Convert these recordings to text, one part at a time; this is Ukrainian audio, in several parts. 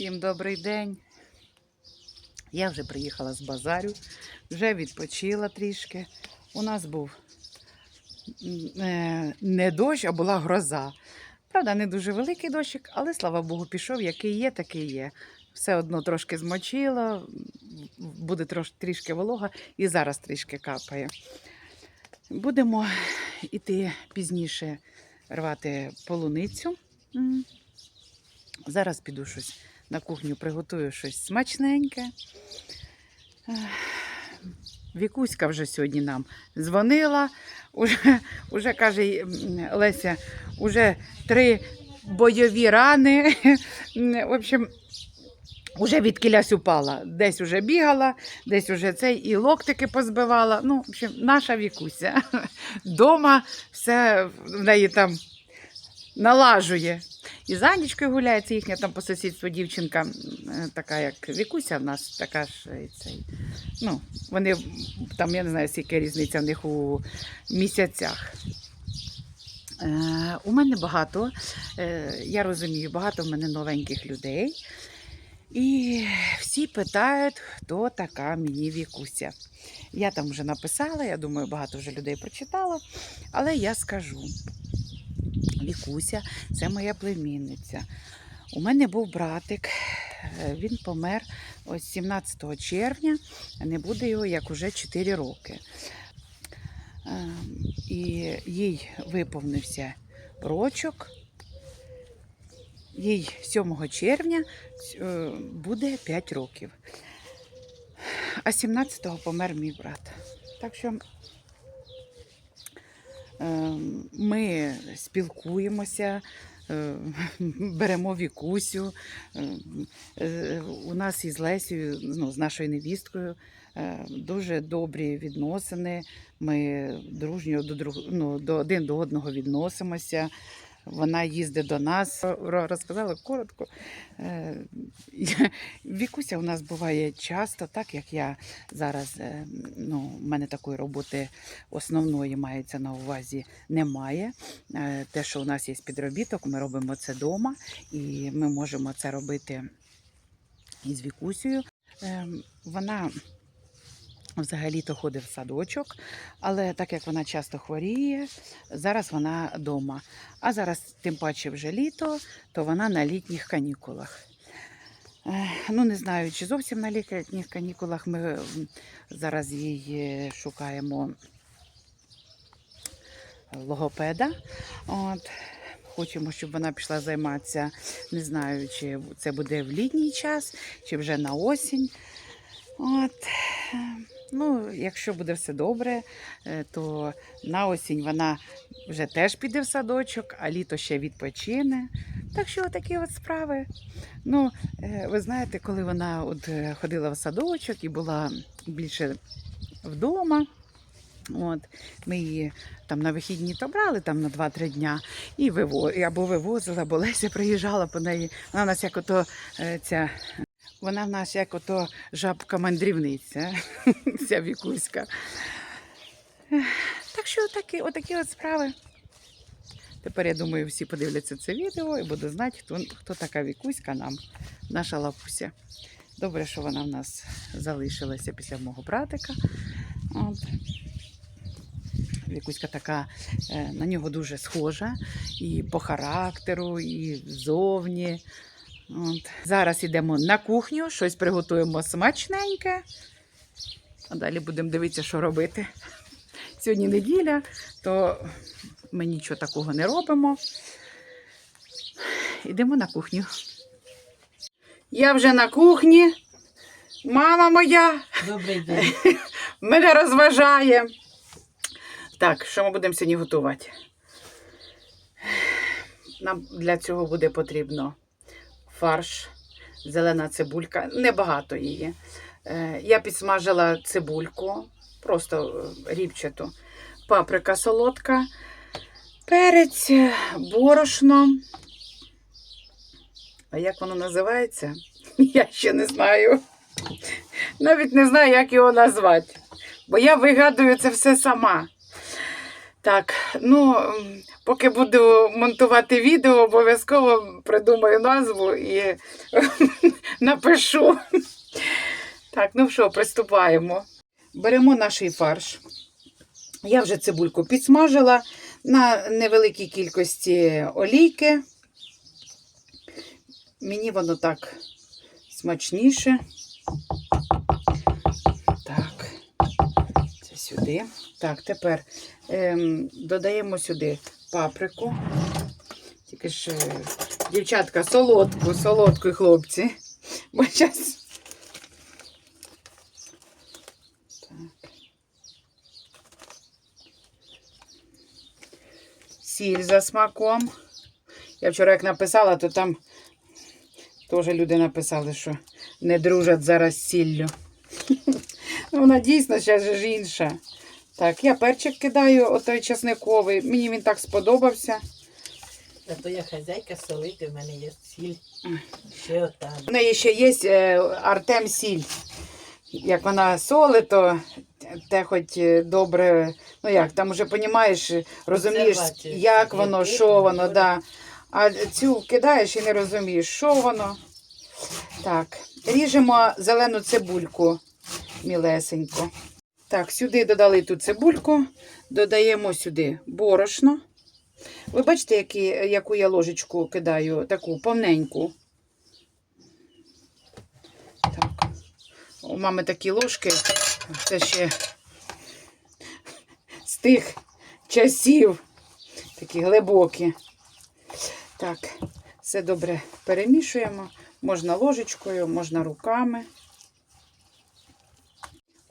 Всім добрий день. Я вже приїхала з базарю, вже відпочила трішки. У нас був е, не дощ, а була гроза. Правда, не дуже великий дощик, але слава Богу, пішов, який є, такий є. Все одно трошки змочило, буде трош, трішки волога і зараз трішки капає. Будемо йти пізніше рвати полуницю. Зараз піду щось на кухню, приготую щось смачненьке. Вікуська вже сьогодні нам дзвонила. Уже, уже каже Леся, уже три бойові рани. В общем, уже від кілясь упала. Десь уже бігала, десь уже цей і локтики позбивала. Ну, в общем, наша вікуся. Дома все в неї там налажує. І з Анічкою гуляє, це їхня там по сусідству дівчинка, е, така як Вікуся, в нас така ж цей. Ну, вони там, я не знаю, скільки різниця в них у місяцях. Е, у мене багато, е, я розумію, багато в мене новеньких людей. І всі питають, хто така мені Вікуся. Я там вже написала, я думаю, багато вже людей прочитало, але я скажу. Вікуся, це моя племінниця. У мене був братик, е, він помер ось 17 червня, не буде його як уже 4 роки. Ем, І їй виповнився рочок. Їй 7 червня е, буде 5 років. А 17-го помер мій брат. Так що Ми спілкуємося, е, беремо вікусю. Е, е, У нас із Лесією, ну, з нашою невісткою, дуже добрі відносини. Ми дружньо до, друг... ну, до один до одного відносимося. Вона їздить до нас, розказала коротко. Е, Вікуся у нас буває часто, так як я зараз, е, ну, в мене такої роботи основної мається на увазі немає. Е, Те, що у нас є підробіток, ми робимо це вдома, і ми можемо це робити із Вікусею. Ем, Вона взагалі-то ходить в садочок, але так як вона часто хворіє, зараз вона вдома. А зараз, тим паче, вже літо, то вона на літніх канікулах. Ну, не знаю, чи зовсім на літніх канікулах ми зараз їй шукаємо логопеда. От. Хочемо, щоб вона пішла займатися. Не знаю, чи це буде в літній час, чи вже на осінь. От. Ну, якщо буде все добре, е, то на осінь вона вже теж піде в садочок, а літо ще відпочине. Так що такі от справи. Ну, е, ви знаєте, коли вона от е, ходила в садочок і була більше вдома. От, ми її там на вихідні то брали там на 2-3 дня і виво... або вивозила, або Леся приїжджала по неї. Вона в нас як ото ця. Вона в нас як ото жабка-мандрівниця, ця вікуська. Так що отакі, отакі от справи. Тепер я думаю, всі подивляться це відео і будуть знати, хто, хто така вікуська нам, наша лапуся. Добре, що вона в нас залишилася після мого братика. От. Вікуська така е, на нього дуже схожа і по характеру, і зовні. От. Зараз йдемо на кухню, щось приготуємо смачненьке. А далі будемо дивитися, що робити. Сьогодні неділя, то ми нічого такого не робимо. Йдемо на кухню. Я вже на кухні. Мама моя Добрий день. мене розважає. Так, що ми будемо сьогодні готувати? Нам для цього буде потрібно фарш, зелена цибулька, небагато її. Е, Я підсмажила цибульку, просто е, рібчату, паприка солодка, перець, е, борошно. А як воно називається? Я ще не знаю. Навіть не знаю, як його назвати. Бо я вигадую це все сама. Так, ну, поки буду монтувати відео, обов'язково придумаю назву і напишу. Так, ну що, приступаємо. Беремо наш фарш. Я вже цибульку підсмажила на невеликій кількості олійки. Мені воно так смачніше. Так, це сюди. Так, тепер ем, додаємо сюди паприку. Тільки ж, дівчатка, солодку, солодку, хлопці. Бо зараз. Сіль за смаком. Я вчора як написала, то там теж люди написали, що не дружать зараз з сіллю. Вона дійсно зараз ж інша. Так, я перчик кидаю, отой чесниковий. Мені він так сподобався. А то я хазяйка солити, в мене є сіль. Ще ота. У неї ще є е, Артем Сіль. Як вона солить, то те хоч е, добре, ну як, там вже розумієш, розумієш, як воно, що воно, да. А цю кидаєш і не розумієш, що воно. Так, ріжемо зелену цибульку мілесенько. Так, сюди додали ту цибульку, додаємо сюди борошно. Ви бачите, які, яку я ложечку кидаю, таку повненьку. Так. У мами такі ложки. Це ще з тих часів. Такі глибокі. Так, все добре перемішуємо. Можна ложечкою, можна руками.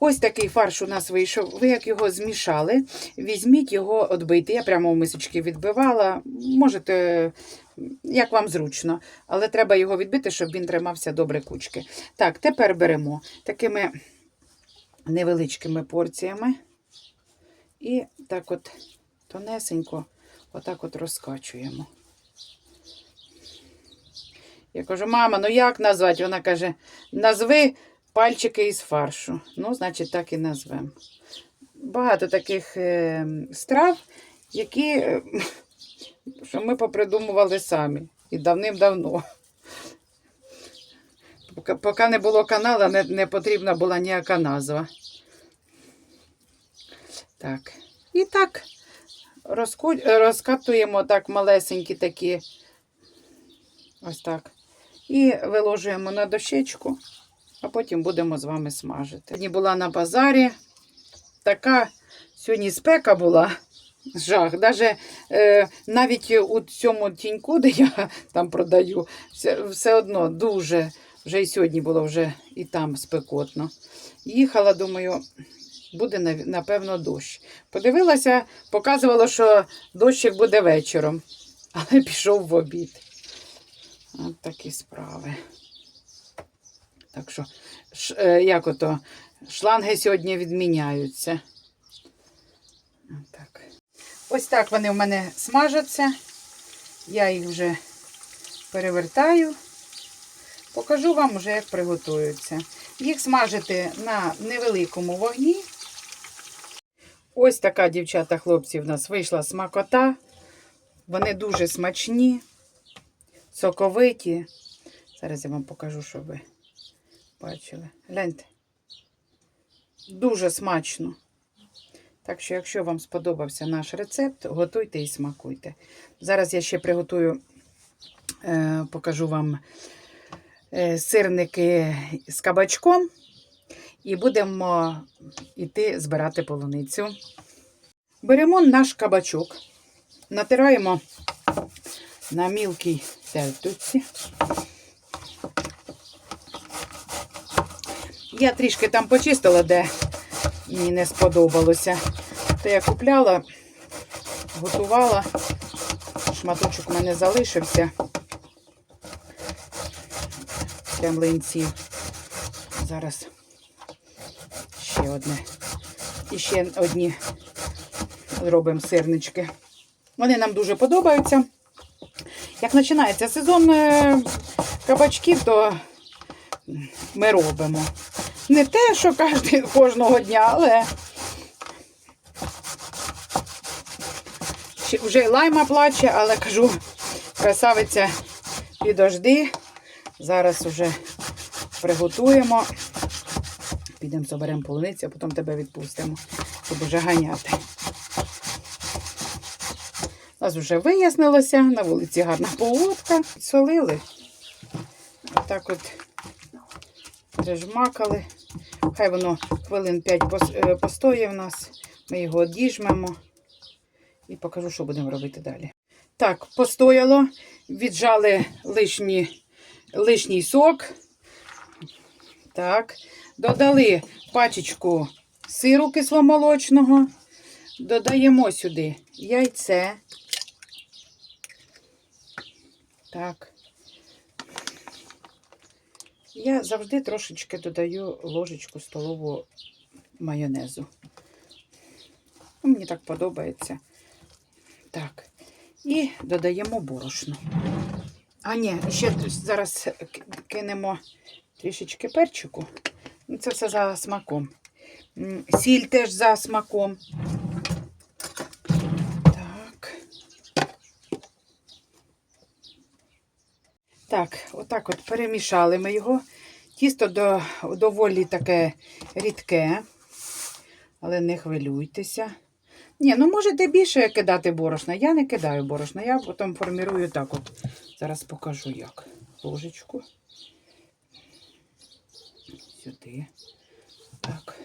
Ось такий фарш у нас вийшов. Ви як його змішали, візьміть його відбийте. Я прямо в мисочки відбивала. Можете, як вам зручно, але треба його відбити, щоб він тримався добре кучки. Так, тепер беремо такими невеличкими порціями і так от тонесенько, отак от розкачуємо. Я кажу, мама, ну як назвати? Вона каже, назви пальчики із фаршу. Ну, значить, так і назвемо. Багато таких е, страв, які е, що ми попридумували самі і давним-давно. Поки, не було канала, не, не потрібна була ніяка назва. Так. І так розкатуємо так малесенькі такі. Ось так. І виложуємо на дощечку, а потім будемо з вами смажити. Сьогодні була на базарі. Така сьогодні спека була. Жах. Даже, е, навіть у цьому тіньку, де я там продаю, все, все одно дуже. Вже і сьогодні було вже і там спекотно. Їхала, думаю, буде напевно дощ. Подивилася, показувало, що дощик буде вечором, але пішов в обід. От такі справи. Так що, е, як ото, шланги сьогодні відміняються. Так. Ось так вони в мене смажаться. Я їх вже перевертаю. Покажу вам вже, як приготуються. Їх смажити на невеликому вогні. Ось така, дівчата, хлопці, в нас вийшла смакота. Вони дуже смачні, соковиті. Зараз я вам покажу, щоб ви бачили. Гляньте. Дуже смачно. Так що, якщо вам сподобався наш рецепт, готуйте і смакуйте. Зараз я ще приготую, е, покажу вам е, сирники з кабачком. І будемо йти збирати полуницю. Беремо наш кабачок, натираємо на мілкій тертуці. Я трішки там почистила, де мені не сподобалося. То я купляла, готувала. Шматочок у мене залишився. Для. Зараз ще одне. І ще одні зробимо сирнички. Вони нам дуже подобаються. Як починається сезон е, кабачків, то ми робимо. Не те, що кожного дня, але вже лайма плаче, але кажу, красавиця, підожди. Зараз уже приготуємо. Підемо соберемо полуницю, а потім тебе відпустимо, щоб уже ганяти. У нас вже вияснилося, на вулиці гарна погодка. Солили. Отак от прижмакали. Хай воно хвилин 5 е, постоє в нас. Ми його одіжмемо і покажу, що будемо робити далі. Так, постояло, віджали лишні, лишній сок. Так, додали пачечку сиру кисломолочного. Додаємо сюди яйце. Так. Я завжди трошечки додаю ложечку столову майонезу. Ну, Мені так подобається. Так. І додаємо борошно. А ні, ще зараз кинемо трішечки перчику. Ну, Це все за смаком. Сіль теж за смаком. Так. Так, отак от перемішали ми його. Тісто до, доволі таке рідке, але не хвилюйтеся. Ні, ну можете більше кидати борошна. Я не кидаю борошна, я потім формірую так от. Зараз покажу як. Ложечку. Сюди. Так.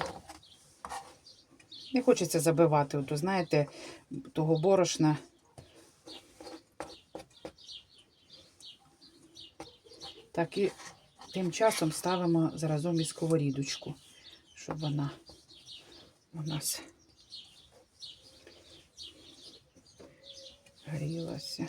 Не хочеться забивати, от, знаєте, того борошна. Так, і тим часом ставимо заразом і сковорідочку, щоб вона у нас грілася.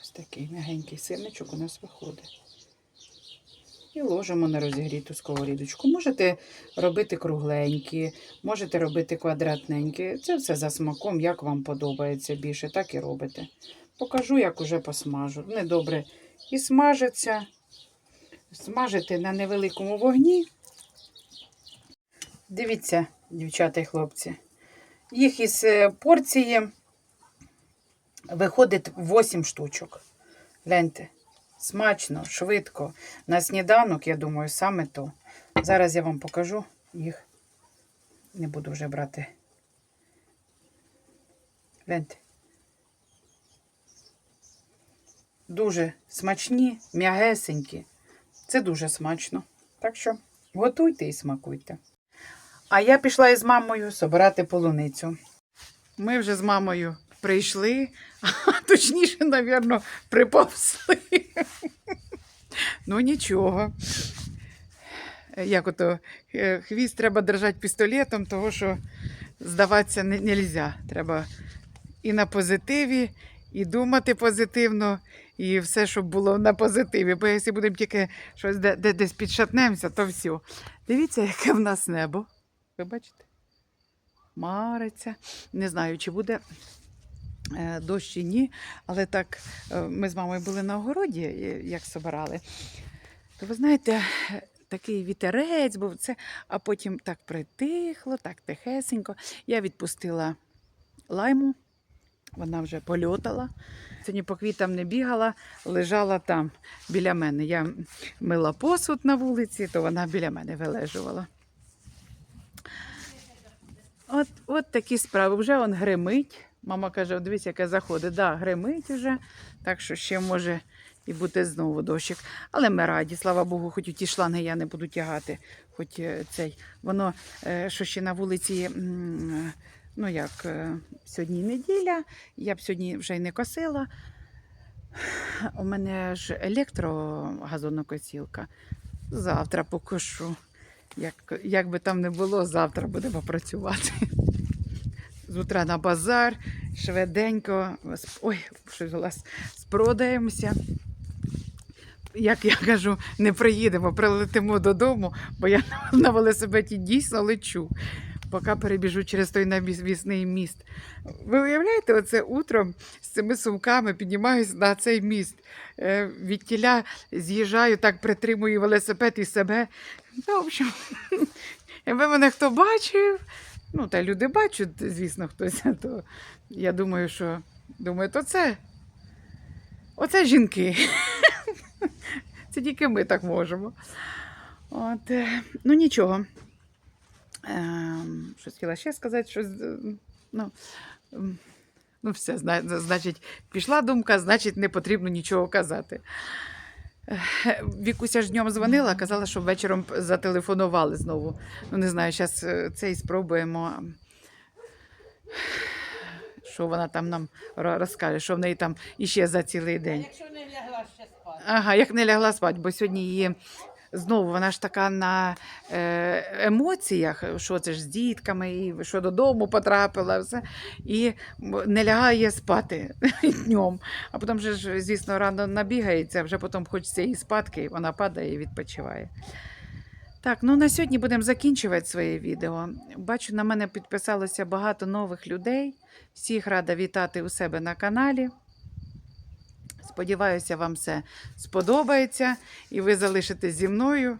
Ось такий м'ягенький сирничок у нас виходить. І ложимо на розігріту сковорідочку. Можете робити кругленькі, можете робити квадратненькі. Це все за смаком, як вам подобається більше, так і робите. Покажу, як уже посмажу. Вони добре і смажаться. Смажити на невеликому вогні. Дивіться, дівчата і хлопці. Їх із е, порції виходить 8 штучок. Гляньте, смачно, швидко. На сніданок, я думаю, саме то. Зараз я вам покажу їх. Не буду вже брати. Гляньте. Дуже смачні, м'ягесенькі. Це дуже смачно. Так що готуйте і смакуйте. А я пішла із мамою собирати полуницю. Ми вже з мамою прийшли, а точніше, напевно, приповзли. Ну нічого. Як ото е, хвіст треба держати пістолетом, того що здаватися не можна. Треба і на позитиві, і думати позитивно, і все, щоб було на позитиві. Бо якщо будемо тільки щось де, де, десь підшатнемося, то все. Дивіться, яке в нас небо. Ви бачите? Мариться. Не знаю, чи буде дощ чи ні, але так е, ми з мамою були на огороді, е, як собирали. То ви знаєте, е, такий вітерець був, це, а потім так притихло, так тихесенько. Я відпустила лайму, вона вже польотала. Сьогодні по квітам не бігала, лежала там біля мене. Я мила посуд на вулиці, то вона біля мене вилежувала. От, от такі справи. Вже он гримить. Мама каже: дивись, яке заходить. Да, гримить уже. Так що ще може і бути знову дощик. Але ми раді, слава Богу, хоч у ті шланги я не буду тягати. Хоч е, цей. Воно, е, що ще на вулиці, ну як, е, сьогодні неділя, я б сьогодні вже й не косила. У мене ж електрогазонокосілка. Завтра покошу. Як, як би там не було, завтра будемо працювати. З утра на базар, швиденько, ой, щось у спродаємося. Як я кажу, не приїдемо, прилетимо додому, бо я на велосипеді дійсно лечу. поки перебіжу через той навісний міст. Ви уявляєте, оце утром з цими сумками піднімаюсь на цей міст. Е, від тіля з'їжджаю, так притримую велосипед і себе. Ну, в общем, якби мене хто бачив, ну, та люди бачать, звісно, хтось, то я думаю, що думаю, то це. Оце жінки. Це тільки ми так можемо. От, е, ну нічого. Ем, щось хотіла ще сказати, щось. Ну, ну все, значить, пішла думка, значить, не потрібно нічого казати. Е, Вікуся ж днем дзвонила, казала, що вечором зателефонували знову. Ну, не знаю, зараз це і спробуємо. Що вона там нам розкаже, що в неї там іще за цілий А день. якщо не лягла ще спати? Ага, як не лягла спати, бо сьогодні її знову вона ж така на е, емоціях, що це ж з дітками, і що додому потрапила, все, і не лягає спати днем. А потім же ж, звісно, рано набігається, вже потім хочеться їй спадки, і вона падає і відпочиває. Так, ну на сьогодні будемо закінчувати своє відео. Бачу, на мене підписалося багато нових людей. Всіх рада вітати у себе на каналі. Сподіваюся, вам все сподобається, і ви залишитесь зі мною.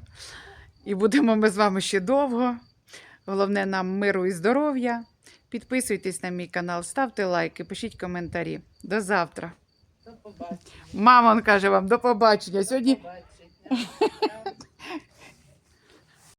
І будемо ми з вами ще довго. Головне нам миру і здоров'я. Підписуйтесь на мій канал, ставте лайки, пишіть коментарі. До завтра. До побачення. Мамон каже вам до побачення. Сьогодні До побачення.